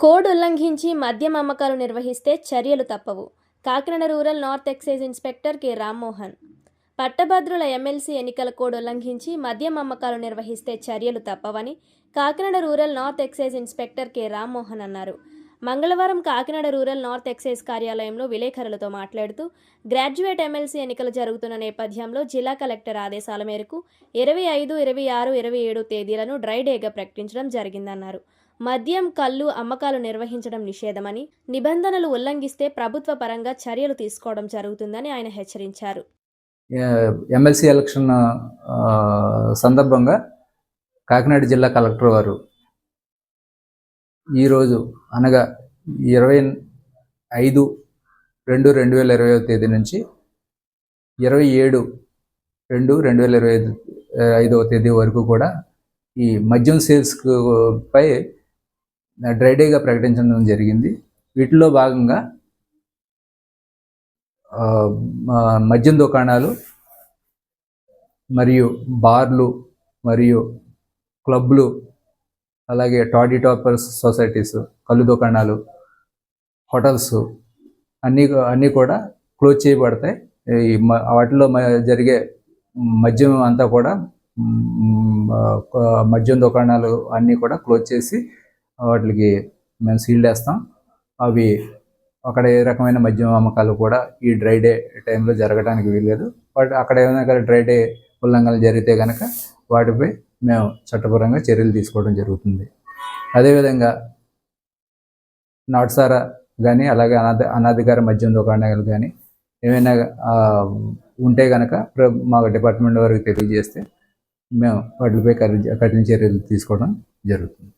Code ఉల్లంఘించి మద్యం అమ్మకాలు నిర్వహిస్తే చర్యలు తప్పవు. Kakinada rural north excise inspector K. Rammohan. పట్టభద్రుల ఎమ్మెల్సీ ఎన్నికల కోడ్ ఉల్లంఘించి మద్యం అమ్మకాలు నిర్వహిస్తే చర్యలు తప్పవని Kakinada rural north excise inspector K. Rammohan అన్నారు. మంగళవారం కాకినాడ రూరల్ నార్త్ ఎక్సైజ్ కార్యాలయంలో విలేకరులతో మాట్లాడుతూ గ్రాడ్యుయేట్ ఎమ్మెల్సీ ఎన్నికలు జరుగుతున్న నేపథ్యంలో జిల్లా కలెక్టర్ ఆదేశాల మేరకు ఇరవై ఐదు ఇరవై ఆరు ఇరవై ఏడు తేదీలను డ్రై డేగా ప్రకటించడం జరిగిందన్నారు. మద్యం కళ్ళు అమ్మకాలు నిర్వహించడం నిషేధమని నిబంధనలు ఉల్లంఘిస్తే ప్రభుత్వ పరంగా చర్యలు తీసుకోవడం జరుగుతుందని ఆయన హెచ్చరించారు. ఎమ్మెల్సీ ఎలక్షన్ సందర్భంగా కాకినాడ జిల్లా కలెక్టర్ వారు ఈరోజు అనగా ఇరవై ఐదు రెండు రెండు వేల ఇరవై తేదీ నుంచి ఇరవై ఏడు రెండు రెండు వేల ఇరవై ఐదు ఐదవ తేదీ వరకు కూడా ఈ మద్యం సేల్స్కు పై డ్రై డేగా ప్రకటించడం జరిగింది. వీటిలో భాగంగా మద్యం దుకాణాలు మరియు బార్లు మరియు క్లబ్లు అలాగే టాడీ టాపర్స్ సొసైటీస్ కళ్ళు దుకాణాలు హోటల్స్ అన్నీ అన్నీ కూడా క్లోజ్ చేయబడతాయి. ఈ వాటిలో జరిగే మద్యం అంతా కూడా మద్యం దుకాణాలు అన్నీ కూడా క్లోజ్ చేసి వాటికి మేము సీల్ వేస్తాం. అవి అక్కడ ఏ రకమైన మద్యం అమ్మకాలు కూడా ఈ డ్రై డే టైంలో జరగడానికి వీల్లేదు బట్ అక్కడ ఏమైనా కానీ డ్రై డే ఉల్లంఘనలు జరిగితే కనుక వాటిపై మేము చట్టపరంగా చర్యలు తీసుకోవడం జరుగుతుంది. అదేవిధంగా నాటుసారా కానీ అలాగే అనాథ అనాధికార మద్యం దుకాణాలు కానీ ఏమైనా ఉంటే కనుక ప్ర- మా డిపార్ట్మెంట్ వారికి తెలియజేస్తే మేము వాటిపై కఠిన కఠిన చర్యలు తీసుకోవడం జరుగుతుంది.